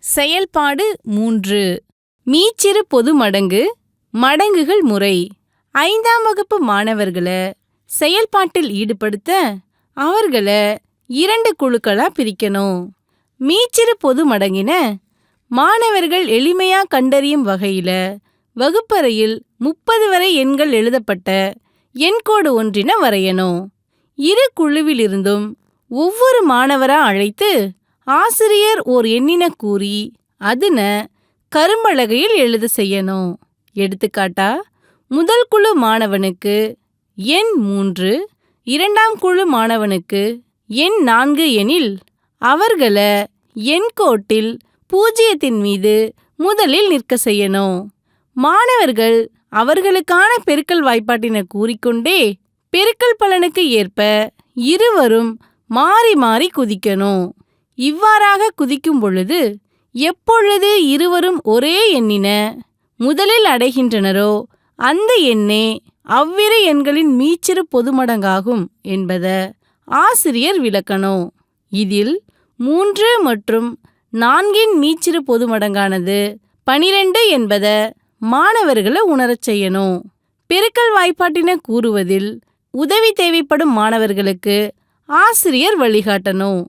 செயல்பாடு மூன்று. மீச்சிறு பொது மடங்கு மடங்குகள் முறை. ஐந்தாம் வகுப்பு மாணவர்களை செயல்பாட்டில் ஈடுபடுத்த அவர்களை இரண்டு குழுக்களா பிரிக்கணும். மீச்சிறு பொது மடங்கின மாணவர்கள் எளிமையா கண்டறியும் வகையில வகுப்பறையில் முப்பது வரை எண்கள் எழுதப்பட்ட எண்கோடு ஒன்றின வரையணும். இரு குழுவிலிருந்தும் ஒவ்வொரு மாணவரா அழைத்து ஆசிரியர் ஓர் எண்ணின கூறி அதுன கரும்பலகையில் எழுத செய்யணும். எடுத்துக்காட்டா முதல் குழு மாணவனுக்கு எண் மூன்று இரண்டாம் குழு மாணவனுக்கு எண் நான்கு எனில் அவர்களை எண்கோட்டில் பூஜ்ஜியத்தின் மீது முதலில் நிற்க செய்யணும். மாணவர்கள் அவர்களுக்கான பெருக்கல் வாய்ப்பாட்டின கூறிக்கொண்டே பெருக்கல் பலனுக்கு ஏற்ப இருவரும் மாறி மாறி குதிக்கணும். இவ்வாறாக குதிக்கும் பொழுது எப்பொழுது இருவரும் ஒரே எண்ணின முதலில் அடைகின்றனரோ அந்த எண்ணே அவ்விரு எண்களின் மீச்சிறு பொதுமடங்காகும் என்பத ஆசிரியர் விளக்கணும் இதில் மூன்று மற்றும் நான்கின் மீச்சிறு பொதுமடங்கானது பனிரெண்டு என்பத மாணவர்களை உணரச் செய்யணும் பெருக்கல் வாய்ப்பாட்டின கூறுவதில் உதவி தேவைப்படும் மாணவர்களுக்கு ஆசிரியர் வழிகாட்டணும்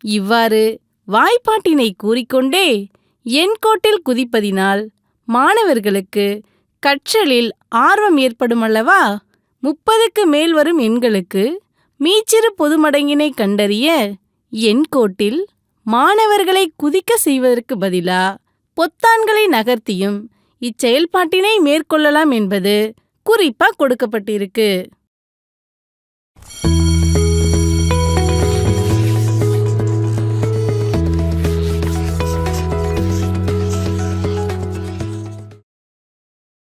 இவ்வாறு வாய்ப்பாட்டினை கூறிக்கொண்டே எண்கோட்டில் குதிப்பதினால் மாணவர்களுக்கு கற்றலில் ஆர்வம் ஏற்படுமல்லவா? முப்பதுக்கு மேல் வரும் எண்களுக்கு மீச்சிறு பொதுமடங்கினை கண்டறிய எண்கோட்டில் மாணவர்களை குதிக்க செய்வதற்கு பதிலா பொத்தான்களை நகர்த்தியும் இச்செயல்பாட்டினை மேற்கொள்ளலாம் என்பது குறிப்பா கொடுக்கப்பட்டிருக்கு.